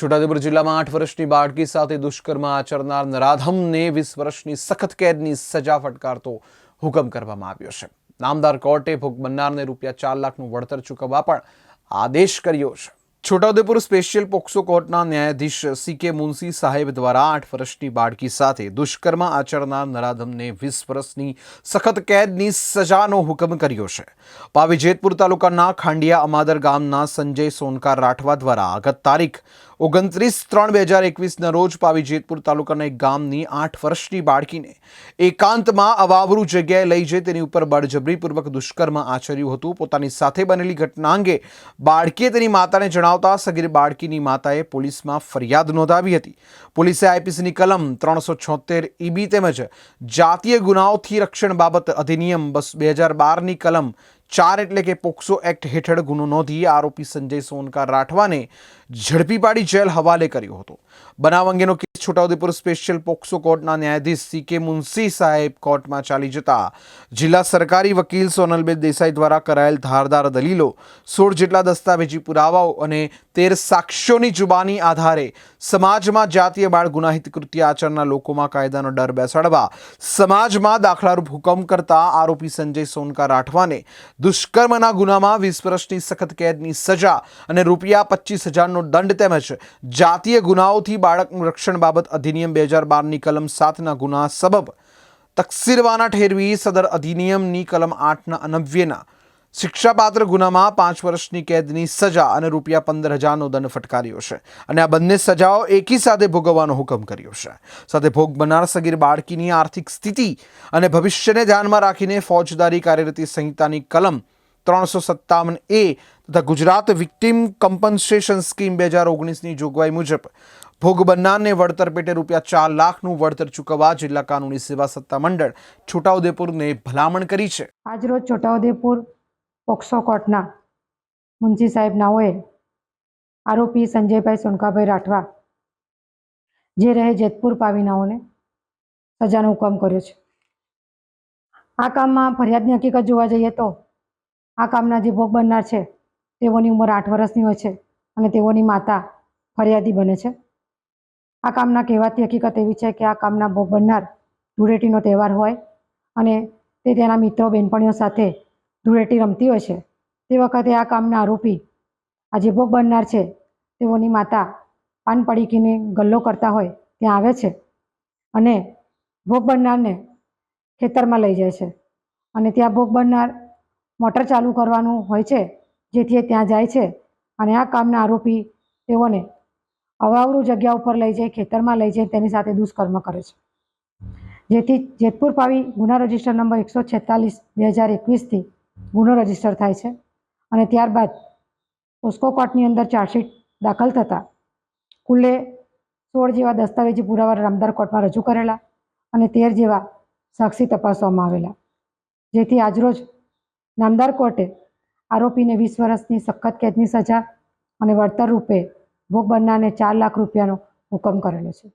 છોટાઉદેપુર જિલ્લામાં આઠ વર્ષની બાળકી સાથે દુષ્કર્મ આચરનાર નરાધમને વીસ વર્ષની સખત કેદની સજા ફટકારતો હુકમ કરવામાં આવ્યો છે. નામદાર કોર્ટે ભોગ બનનારને રૂપિયા ચાર લાખનું વળતર ચૂકવવા પણ આદેશ કર્યો છે. છોટાઉદેપુર સ્પેશિયલ પોક્સો કોર્ટના ન્યાયાધીશ સી કે મુનસી સાહેબ દ્વારા આઠ વર્ષની બાળકી સાથે દુષ્કર્મ આચરનાર નરાધમને વીસ વર્ષની સખત કેદની સજાનો હુકમ કર્યો છે. પાવી જેતપુર તાલુકાના ખાંડિયા અમાદર ગામના સંજય સોનકાર રાઠવા દ્વારા ગત તારીખ ઓગણત્રીસ ત્રણ બે હજાર એકવીસના રોજ પાવી જેતપુર તાલુકાના એક ગામની આઠ વર્ષની બાળકીને એકાંતમાં અવાવરૂ જગ્યાએ લઈ જઈ તેની ઉપર બળજબરીપૂર્વક દુષ્કર્મ આચર્યું હતું. પોતાની સાથે બનેલી ઘટના અંગે બાળકીએ તેની માતાને જણાવતા સગીર બાળકીની માતાએ પોલીસમાં ફરિયાદ નોંધાવી હતી. પોલીસે આઈપીસીની કલમ ત્રણસો છોતેર ઈબી તેમજ જાતીય ગુનાઓથી રક્ષણ બાબત અધિનિયમ બસ બે હજાર બારની કલમ ચાર એટલે કે પોક્સો એક્ટ હેઠળ ગુનો નોંધી આરોપી સંજય સોનકાર રાઠવાને ઝડપી પાડી જેલ હવાલે કર્યો હતો. બનાવ અંગેનો છોટાઉદેપુર સ્પેશિયલ પોક્સો કોર્ટના ન્યાયાધીશ સી કે મુનસી સાહેબ કોર્ટમાં ચાલી જતા. જિલ્લા સરકારી વકીલ સોનલબેન દેસાઈ દ્વારા કરાયેલ ધારદાર દલીલો, સોળ જેટલા દસ્તાવેજી પુરાવાઓ અને તેર સાક્ષ્યોની જુબાની આધારે સમાજમાં જાતીય બાળ ગુનાહિત કૃત્ય આચરનાર લોકોમાં કાયદાનો ડર બેસાડવા, સમાજમાં દાખલારૂપ હુકમ કરતા આરોપી સંજય સોનકા રાઠવાને દુષ્કર્મના ગુનામાં વીસ વર્ષની સખત કેદની સજા અને રૂપિયા પચીસ હજારનો દંડ તેમજ જાતીય ગુનાઓથી બાળકનું રક્ષણ બાબત અધિનિયમ બે હજાર બારની કલમ સાતના ગુના સબબ તકસીરવાના ઠેરવી સદર અધિનિયમની કલમ આઠના અનવ્યના શિક્ષાપાત્ર ગુનામાં પાંચ વર્ષની કેદની સજા અને રૂપિયા પંદર હજારનો દંડ ફટકાર્યો છે. અને આ બંને સજાઓ એકી સાથે ભોગવવાનો હુકમ કર્યો છે. સાથે ભોગ બનનાર સગીર બાળકીની આર્થિક સ્થિતિ અને ભવિષ્યને ધ્યાનમાં રાખીને ફોજદારી કાર્યરતી સંહિતાની કલમ ત્રણસો સત્તાવન એ તથા ગુજરાત વિક્ટિમ કમ્પન્સેશન સ્કીમ બે હજાર ઓગણીસની જોગવાઈ મુજબ ભોગ બનનારને વળતર પેટે રૂપિયા ચાર લાખનું વળતર ચૂકવવા જિલ્લા કાનૂની સેવા સત્તા મંડળ છોટાઉદેપુરને ભલામણ કરી છે. આજરોજ છોટાઉદેપુર પોક્સો કોર્ટના મુનશી સાહેબ નાઓએ આરોપી સંજયભાઈ સોનકાભાઈ રાઠવા, જે રહે જેતપુર પાવીનાઓને સજાનો હુકમ કર્યો છે. આ કામમાં ફરિયાદની હકીકત જોવા જઈએ તો, આ કામના જે ભોગ બનનાર છે, તેઓની ઉંમર આઠ વર્ષની હોય છે અને તેઓની માતા ફરિયાદી બને છે. આ કામના કહેવાતી હકીકત એવી છે કે આ કામના ભોગ બનનાર ધૂળેટીનો તહેવાર હોય અને તે તેના મિત્રો બહેનપણીઓ સાથે ધૂળેટી રમતી હોય છે. તે વખતે આ કામના આરોપી, આ જે ભોગ બનનાર છે, તેઓની માતા પાન પડીકીને ગલ્લો કરતા હોય, ત્યાં આવે છે અને ભોગ બનનારને ખેતરમાં લઈ જાય છે. અને ત્યાં ભોગ બનનાર મોટર ચાલુ કરવાનું હોય છે, જેથી એ ત્યાં જાય છે. અને આ કામના આરોપી તેઓને અવાવરું જગ્યા ઉપર લઈ જાય ખેતરમાં લઈ જાય તેની સાથે દુષ્કર્મ કરે છે. જેથી જેતપુર પાવી ગુના રજિસ્ટર નંબર એકસો છેતાલીસ, બે હજાર એકવીસથી ગુનો રજિસ્ટર થાય છે અને ત્યારબાદ પોસ્કો કોર્ટની અંદર ચાર્જશીટ દાખલ થતાં કુલ્લે સોળ જેવા દસ્તાવેજી પુરાવા રામદાર કોર્ટમાં રજૂ કરેલા અને તેર જેવા સાક્ષી તપાસવામાં આવેલા. જેથી આજરોજ નામદાર કોર્ટે આરોપીને વીસ વર્ષની સખત કેદની સજા અને વળતર રૂપે ભોગ બનનારને ચાર લાખ રૂપિયાનો હુકમ કરેલો છે.